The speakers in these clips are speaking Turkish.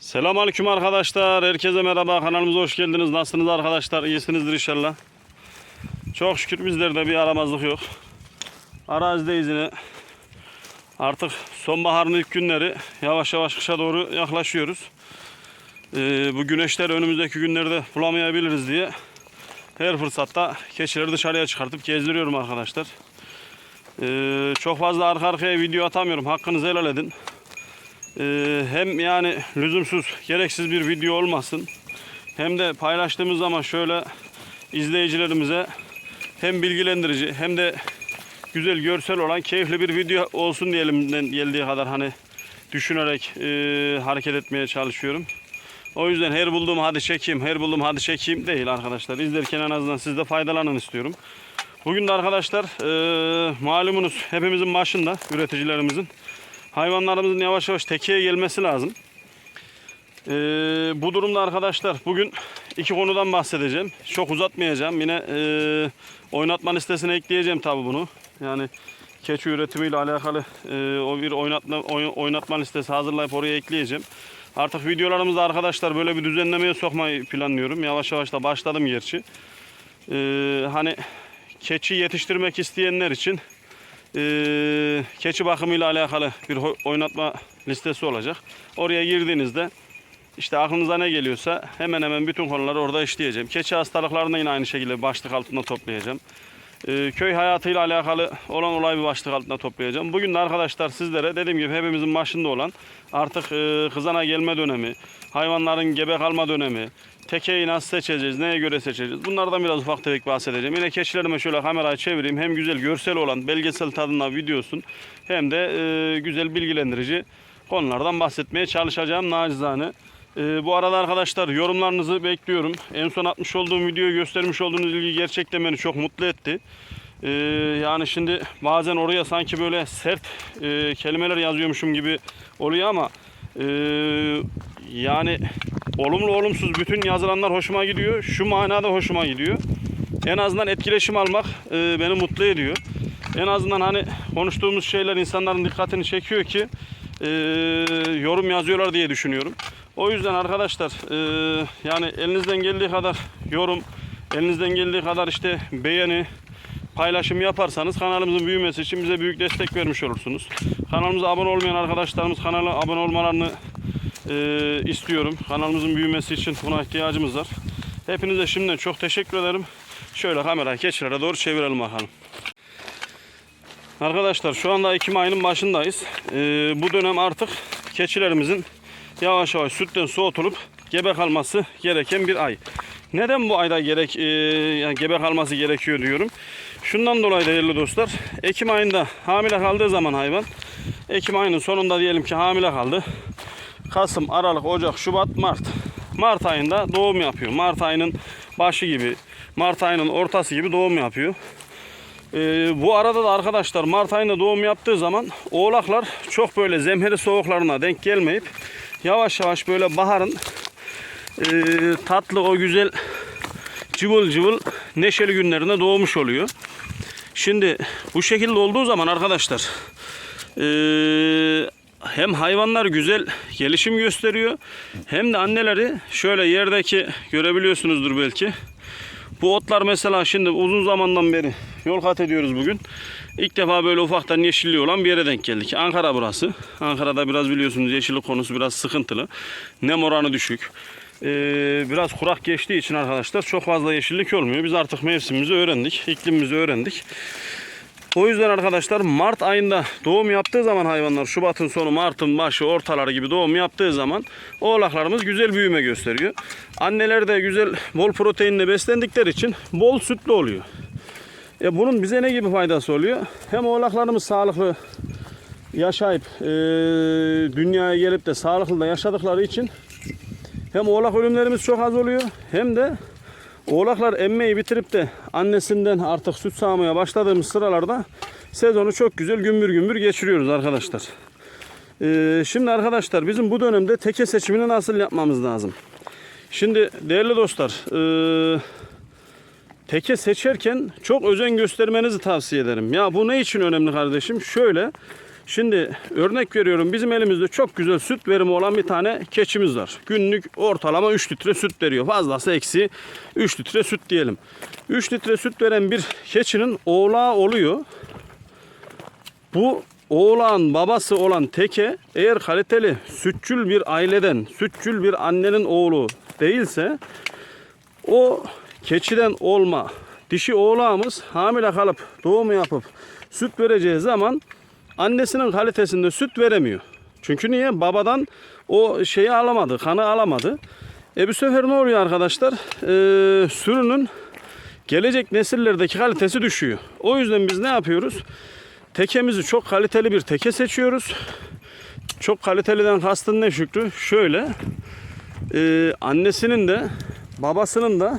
Selamünaleyküm arkadaşlar. Herkese merhaba. Kanalımıza hoş geldiniz. Nasılsınız arkadaşlar? İyisinizdir inşallah. Çok şükür bizlerde bir aramazlık yok. Arazideyiz yine. Artık sonbaharın ilk günleri yavaş yavaş kışa doğru yaklaşıyoruz. Ee, bu güneşler önümüzdeki günlerde bulamayabiliriz diye her fırsatta keçileri dışarıya çıkartıp gezdiriyorum arkadaşlar. Ee, çok fazla arka arkaya video atamıyorum. Hakkınızı helal edin. Ee, hem yani lüzumsuz, gereksiz bir video olmasın. Hem de paylaştığımız zaman şöyle izleyicilerimize hem bilgilendirici hem de güzel görsel olan keyifli bir video olsun diyelimden geldiği kadar hani düşünerek e, hareket etmeye çalışıyorum. O yüzden her bulduğum hadi çekeyim, her bulduğum hadi çekeyim değil arkadaşlar. İzlerken en azından siz de faydalanın istiyorum. Bugün de arkadaşlar e, malumunuz hepimizin başında üreticilerimizin hayvanlarımızın yavaş yavaş tekeye gelmesi lazım. Ee, bu durumda arkadaşlar bugün iki konudan bahsedeceğim. Çok uzatmayacağım. Yine e, oynatma listesine ekleyeceğim tabi bunu. Yani keçi üretimiyle alakalı e, o bir oynatma oy- oynatma listesi hazırlayıp oraya ekleyeceğim. Artık videolarımızda arkadaşlar böyle bir düzenlemeye sokmayı planlıyorum. Yavaş yavaş da başladım gerçi. Ee, hani keçi yetiştirmek isteyenler için e, keçi bakımıyla alakalı bir oynatma listesi olacak. Oraya girdiğinizde işte aklınıza ne geliyorsa hemen hemen bütün konuları orada işleyeceğim. Keçi hastalıklarını yine aynı şekilde başlık altında toplayacağım. E, köy hayatıyla alakalı olan olay bir başlık altında toplayacağım. Bugün de arkadaşlar sizlere dediğim gibi hepimizin başında olan artık e, kızana gelme dönemi, hayvanların gebe kalma dönemi, tekeyi nasıl seçeceğiz, neye göre seçeceğiz? Bunlardan biraz ufak tefek bahsedeceğim. Yine keçilerime şöyle kamerayı çevireyim. Hem güzel görsel olan belgesel tadında videosun hem de e, güzel bilgilendirici konulardan bahsetmeye çalışacağım nacizane. E, bu arada arkadaşlar yorumlarınızı bekliyorum. En son atmış olduğum videoyu göstermiş olduğunuz ilgi gerçekten beni çok mutlu etti. E, yani şimdi bazen oraya sanki böyle sert e, kelimeler yazıyormuşum gibi oluyor ama e, yani olumlu olumsuz bütün yazılanlar hoşuma gidiyor. Şu manada hoşuma gidiyor. En azından etkileşim almak e, beni mutlu ediyor. En azından hani konuştuğumuz şeyler insanların dikkatini çekiyor ki e, yorum yazıyorlar diye düşünüyorum. O yüzden arkadaşlar e, yani elinizden geldiği kadar yorum, elinizden geldiği kadar işte beğeni, paylaşım yaparsanız kanalımızın büyümesi için bize büyük destek vermiş olursunuz. Kanalımıza abone olmayan arkadaşlarımız kanala abone olmalarını e, istiyorum. Kanalımızın büyümesi için buna ihtiyacımız var. Hepinize şimdiden çok teşekkür ederim. Şöyle kamerayı keçilere doğru çevirelim bakalım. Arkadaşlar şu anda Ekim ayının başındayız. E, bu dönem artık keçilerimizin yavaş yavaş sütten soğutulup gebe kalması gereken bir ay. Neden bu ayda gerek e, yani gebe kalması gerekiyor diyorum. Şundan dolayı değerli dostlar. Ekim ayında hamile kaldığı zaman hayvan Ekim ayının sonunda diyelim ki hamile kaldı. Kasım, Aralık, Ocak, Şubat, Mart. Mart ayında doğum yapıyor. Mart ayının başı gibi, Mart ayının ortası gibi doğum yapıyor. Ee, bu arada da arkadaşlar Mart ayında doğum yaptığı zaman oğlaklar çok böyle zemheri soğuklarına denk gelmeyip yavaş yavaş böyle baharın e, tatlı o güzel cıvıl cıvıl neşeli günlerinde doğmuş oluyor. Şimdi bu şekilde olduğu zaman arkadaşlar e, hem hayvanlar güzel gelişim gösteriyor hem de anneleri şöyle yerdeki görebiliyorsunuzdur belki. Bu otlar mesela şimdi uzun zamandan beri yol kat ediyoruz bugün. İlk defa böyle ufaktan yeşilliği olan bir yere denk geldik. Ankara burası. Ankara'da biraz biliyorsunuz yeşillik konusu biraz sıkıntılı. Nem oranı düşük. Ee, biraz kurak geçtiği için arkadaşlar çok fazla yeşillik olmuyor. Biz artık mevsimimizi öğrendik. iklimimizi öğrendik. O yüzden arkadaşlar Mart ayında doğum yaptığı zaman hayvanlar Şubat'ın sonu Mart'ın başı ortaları gibi doğum yaptığı zaman oğlaklarımız güzel büyüme gösteriyor. Anneler de güzel bol proteinle beslendikleri için bol sütlü oluyor. E bunun bize ne gibi faydası oluyor? Hem oğlaklarımız sağlıklı yaşayıp e, dünyaya gelip de sağlıklı da yaşadıkları için hem oğlak ölümlerimiz çok az oluyor hem de Oğlaklar emmeyi bitirip de annesinden artık süt sağmaya başladığımız sıralarda sezonu çok güzel gümbür gümbür geçiriyoruz arkadaşlar. Ee, şimdi arkadaşlar bizim bu dönemde teke seçimini nasıl yapmamız lazım? Şimdi değerli dostlar ee, teke seçerken çok özen göstermenizi tavsiye ederim. Ya bu ne için önemli kardeşim? Şöyle Şimdi örnek veriyorum bizim elimizde çok güzel süt verimi olan bir tane keçimiz var. Günlük ortalama 3 litre süt veriyor. Fazlası eksi 3 litre süt diyelim. 3 litre süt veren bir keçinin oğlağı oluyor. Bu oğlan babası olan teke eğer kaliteli sütçül bir aileden, sütçül bir annenin oğlu değilse o keçiden olma dişi oğlağımız hamile kalıp doğum yapıp süt vereceği zaman annesinin kalitesinde süt veremiyor. Çünkü niye? Babadan o şeyi alamadı, kanı alamadı. E bu sefer ne oluyor arkadaşlar? Ee, sürünün gelecek nesillerdeki kalitesi düşüyor. O yüzden biz ne yapıyoruz? Tekemizi çok kaliteli bir teke seçiyoruz. Çok kaliteliden kastın ne Şükrü? Şöyle. e, annesinin de babasının da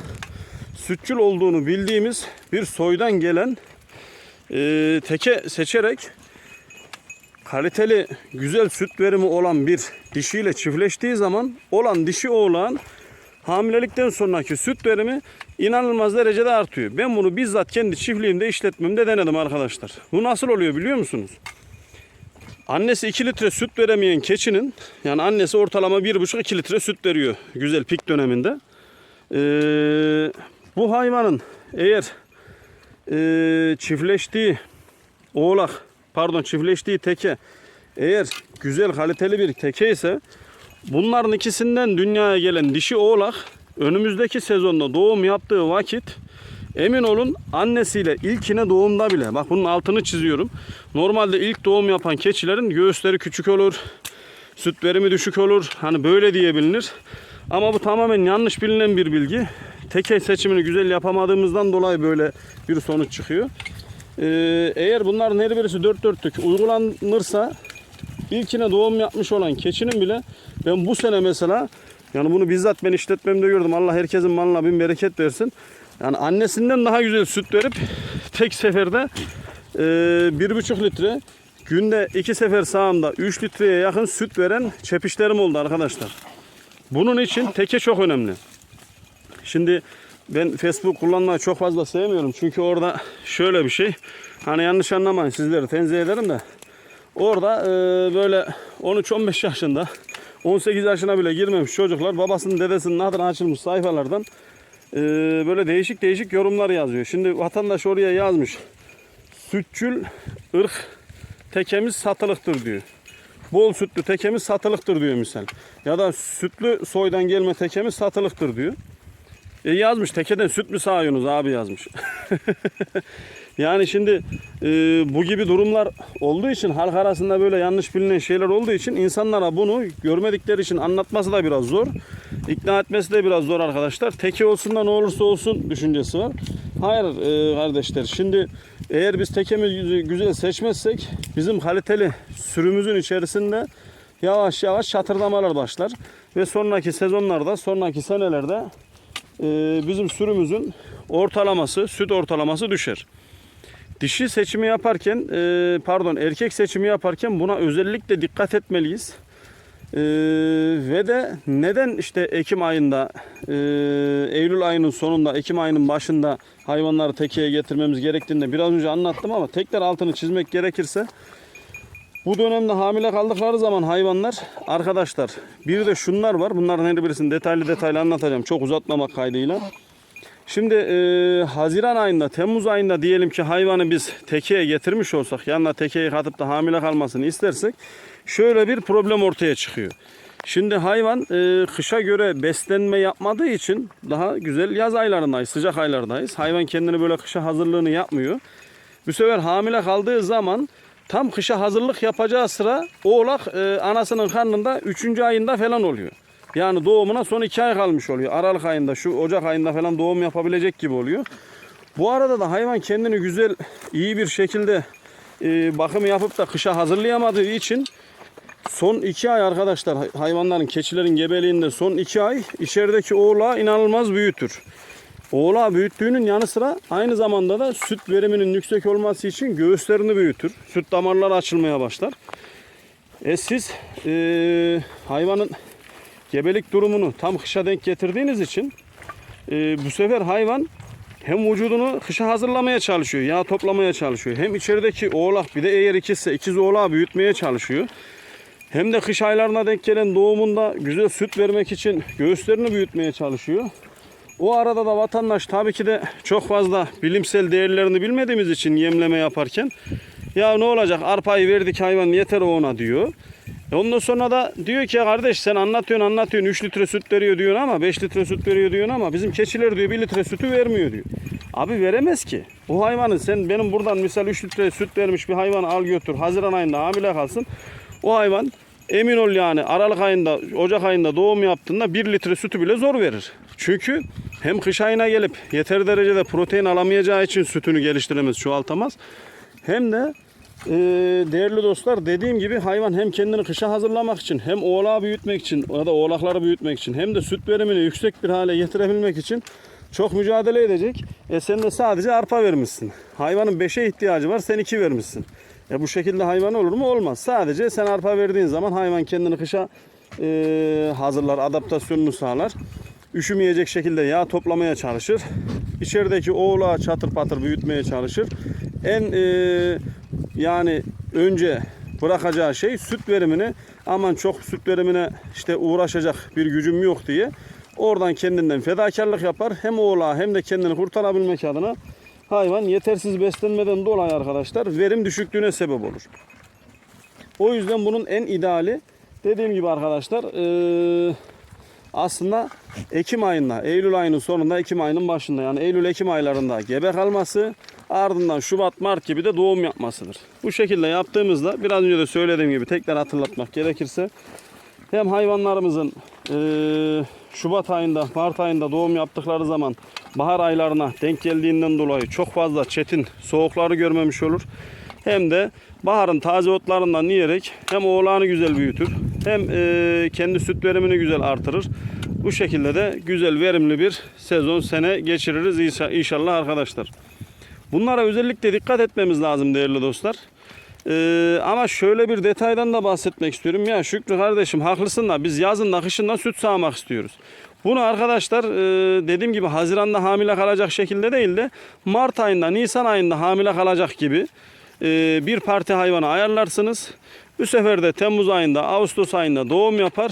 sütçül olduğunu bildiğimiz bir soydan gelen e, teke seçerek kaliteli güzel süt verimi olan bir dişiyle çiftleştiği zaman olan dişi oğlan hamilelikten sonraki süt verimi inanılmaz derecede artıyor. Ben bunu bizzat kendi çiftliğimde işletmemde denedim arkadaşlar. Bu nasıl oluyor biliyor musunuz? Annesi 2 litre süt veremeyen keçinin yani annesi ortalama 1,5-2 litre süt veriyor güzel pik döneminde. Ee, bu hayvanın eğer e, çiftleştiği oğlak pardon çiftleştiği teke eğer güzel kaliteli bir teke ise bunların ikisinden dünyaya gelen dişi oğlak önümüzdeki sezonda doğum yaptığı vakit emin olun annesiyle ilkine doğumda bile bak bunun altını çiziyorum. Normalde ilk doğum yapan keçilerin göğüsleri küçük olur. Süt verimi düşük olur. Hani böyle diye bilinir. Ama bu tamamen yanlış bilinen bir bilgi. Teke seçimini güzel yapamadığımızdan dolayı böyle bir sonuç çıkıyor. Ee, eğer bunların her birisi dört dörtlük uygulanırsa ilkine doğum yapmış olan keçinin bile ben bu sene mesela yani bunu bizzat ben işletmemde gördüm. Allah herkesin malına bin bereket versin. Yani annesinden daha güzel süt verip tek seferde e, bir buçuk litre günde iki sefer sağımda 3 litreye yakın süt veren çepişlerim oldu arkadaşlar. Bunun için teke çok önemli. Şimdi ben Facebook kullanmayı çok fazla sevmiyorum. Çünkü orada şöyle bir şey. Hani yanlış anlamayın sizleri tenzih ederim de. Orada e, böyle 13-15 yaşında 18 yaşına bile girmemiş çocuklar babasının dedesinin adına açılmış sayfalardan e, böyle değişik değişik yorumlar yazıyor. Şimdi vatandaş oraya yazmış. Sütçül ırk tekemiz satılıktır diyor. Bol sütlü tekemiz satılıktır diyor misal. Ya da sütlü soydan gelme tekemiz satılıktır diyor. E yazmış tekeden süt mü sağıyorsunuz abi yazmış. yani şimdi e, bu gibi durumlar olduğu için halk arasında böyle yanlış bilinen şeyler olduğu için insanlara bunu görmedikleri için anlatması da biraz zor. İkna etmesi de biraz zor arkadaşlar. Teke olsun da ne olursa olsun düşüncesi var. Hayır e, kardeşler şimdi eğer biz tekemizi güzel seçmezsek bizim kaliteli sürümüzün içerisinde yavaş yavaş çatırdamalar başlar. Ve sonraki sezonlarda, sonraki senelerde bizim sürümüzün ortalaması, süt ortalaması düşer. Dişi seçimi yaparken, e, pardon erkek seçimi yaparken buna özellikle dikkat etmeliyiz. E, ve de neden işte Ekim ayında, e, Eylül ayının sonunda, Ekim ayının başında hayvanları tekeye getirmemiz gerektiğini de biraz önce anlattım ama tekrar altını çizmek gerekirse bu dönemde hamile kaldıkları zaman hayvanlar arkadaşlar bir de şunlar var. Bunların her birisini detaylı detaylı anlatacağım. Çok uzatmamak kaydıyla. Şimdi e, Haziran ayında, Temmuz ayında diyelim ki hayvanı biz tekeye getirmiş olsak, yanına tekeyi katıp da hamile kalmasını istersek şöyle bir problem ortaya çıkıyor. Şimdi hayvan e, kışa göre beslenme yapmadığı için daha güzel yaz aylarındayız, sıcak aylardayız. Hayvan kendini böyle kışa hazırlığını yapmıyor. Bu sefer hamile kaldığı zaman tam kışa hazırlık yapacağı sıra oğlak e, anasının karnında 3. ayında falan oluyor. Yani doğumuna son 2 ay kalmış oluyor. Aralık ayında şu Ocak ayında falan doğum yapabilecek gibi oluyor. Bu arada da hayvan kendini güzel iyi bir şekilde e, bakım yapıp da kışa hazırlayamadığı için son 2 ay arkadaşlar hayvanların keçilerin gebeliğinde son 2 ay içerideki oğlağı inanılmaz büyütür. Oğlağı büyüttüğünün yanı sıra aynı zamanda da süt veriminin yüksek olması için göğüslerini büyütür. Süt damarları açılmaya başlar. E siz e, hayvanın gebelik durumunu tam kışa denk getirdiğiniz için e, bu sefer hayvan hem vücudunu kışa hazırlamaya çalışıyor. Yağ toplamaya çalışıyor. Hem içerideki oğlak bir de eğer ikizse ikiz oğlağı büyütmeye çalışıyor. Hem de kış aylarına denk gelen doğumunda güzel süt vermek için göğüslerini büyütmeye çalışıyor. O arada da vatandaş tabii ki de çok fazla bilimsel değerlerini bilmediğimiz için yemleme yaparken ya ne olacak arpayı verdik hayvan yeter ona diyor. E Ondan sonra da diyor ki kardeş sen anlatıyorsun anlatıyorsun 3 litre süt veriyor diyorsun ama 5 litre süt veriyor diyorsun ama bizim keçiler diyor 1 litre sütü vermiyor diyor. Abi veremez ki. Bu hayvanı sen benim buradan misal 3 litre süt vermiş bir hayvanı al götür Haziran ayında hamile kalsın. O hayvan emin ol yani Aralık ayında Ocak ayında doğum yaptığında 1 litre sütü bile zor verir. Çünkü hem kış ayına gelip yeter derecede protein alamayacağı için sütünü geliştiremez, çoğaltamaz. Hem de ee, değerli dostlar dediğim gibi hayvan hem kendini kışa hazırlamak için hem oğlağı büyütmek için ya da oğlakları büyütmek için hem de süt verimini yüksek bir hale getirebilmek için çok mücadele edecek. E sen de sadece arpa vermişsin. Hayvanın 5'e ihtiyacı var sen 2 vermişsin. E bu şekilde hayvan olur mu? Olmaz. Sadece sen arpa verdiğin zaman hayvan kendini kışa e, hazırlar, adaptasyonunu sağlar. Üşümeyecek şekilde yağ toplamaya çalışır. İçerideki oğlağı çatır patır büyütmeye çalışır. En e, yani önce bırakacağı şey süt verimini aman çok süt verimine işte uğraşacak bir gücüm yok diye oradan kendinden fedakarlık yapar. Hem oğlağı hem de kendini kurtarabilmek adına hayvan yetersiz beslenmeden dolayı arkadaşlar verim düşüklüğüne sebep olur. O yüzden bunun en ideali dediğim gibi arkadaşlar eee, aslında Ekim ayında, Eylül ayının sonunda Ekim ayının başında yani Eylül-Ekim aylarında gebe kalması ardından Şubat, Mart gibi de doğum yapmasıdır. Bu şekilde yaptığımızda biraz önce de söylediğim gibi tekrar hatırlatmak gerekirse hem hayvanlarımızın eee, Şubat ayında, Mart ayında doğum yaptıkları zaman bahar aylarına denk geldiğinden dolayı çok fazla çetin soğukları görmemiş olur. Hem de baharın taze otlarından yiyerek hem oğlanı güzel büyütür hem eee, kendi süt verimini güzel artırır. Bu şekilde de güzel verimli bir sezon sene geçiririz inşa- inşallah arkadaşlar. Bunlara özellikle dikkat etmemiz lazım değerli dostlar. Ee, ama şöyle bir detaydan da bahsetmek istiyorum. Ya Şükrü kardeşim haklısın da biz yazın da kışın süt sağmak istiyoruz. Bunu arkadaşlar e, dediğim gibi Haziran'da hamile kalacak şekilde değil de Mart ayında, Nisan ayında hamile kalacak gibi e, bir parti hayvanı ayarlarsınız. Bu sefer de Temmuz ayında, Ağustos ayında doğum yapar.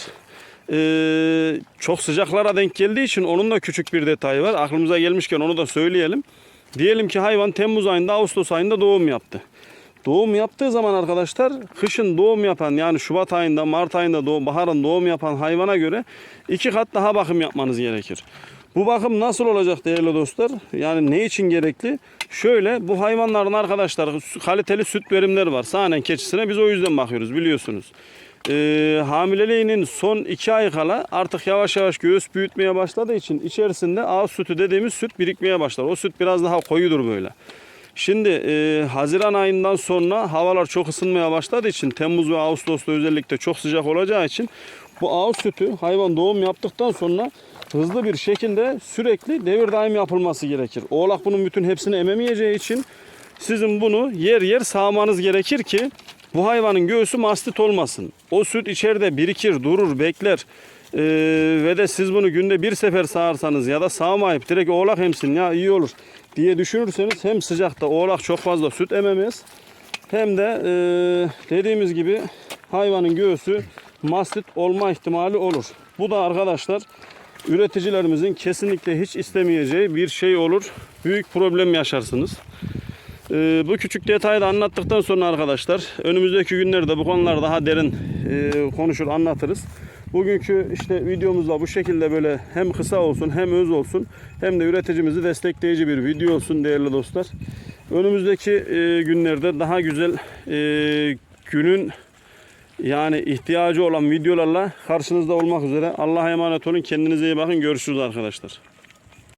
Ee, çok sıcaklara denk geldiği için onun da küçük bir detayı var. Aklımıza gelmişken onu da söyleyelim. Diyelim ki hayvan Temmuz ayında, Ağustos ayında doğum yaptı. Doğum yaptığı zaman arkadaşlar kışın doğum yapan yani Şubat ayında, Mart ayında doğum, baharın doğum yapan hayvana göre iki kat daha bakım yapmanız gerekir. Bu bakım nasıl olacak değerli dostlar? Yani ne için gerekli? Şöyle bu hayvanların arkadaşlar kaliteli süt verimleri var. Sahnen keçisine biz o yüzden bakıyoruz biliyorsunuz. Ee, hamileliğinin son iki ay kala artık yavaş yavaş göğüs büyütmeye başladığı için içerisinde ağız sütü dediğimiz süt birikmeye başlar. O süt biraz daha koyudur böyle. Şimdi e, Haziran ayından sonra havalar çok ısınmaya başladığı için Temmuz ve Ağustos'ta özellikle çok sıcak olacağı için bu ağız sütü hayvan doğum yaptıktan sonra hızlı bir şekilde sürekli devir daim yapılması gerekir. Oğlak bunun bütün hepsini ememeyeceği için sizin bunu yer yer sağmanız gerekir ki bu hayvanın göğsü mastit olmasın. O süt içeride birikir, durur, bekler. Ee, ve de siz bunu günde bir sefer sağarsanız ya da sağmayıp direkt oğlak emsin ya iyi olur diye düşünürseniz hem sıcakta oğlak çok fazla süt ememez hem de e, dediğimiz gibi hayvanın göğsü mastit olma ihtimali olur. Bu da arkadaşlar üreticilerimizin kesinlikle hiç istemeyeceği bir şey olur. Büyük problem yaşarsınız. Ee, bu küçük detayı da anlattıktan sonra arkadaşlar önümüzdeki günlerde bu konuları daha derin e, konuşur anlatırız. Bugünkü işte videomuzda bu şekilde böyle hem kısa olsun hem öz olsun hem de üreticimizi destekleyici bir video olsun değerli dostlar. Önümüzdeki e, günlerde daha güzel e, günün yani ihtiyacı olan videolarla karşınızda olmak üzere. Allah'a emanet olun. Kendinize iyi bakın. Görüşürüz arkadaşlar.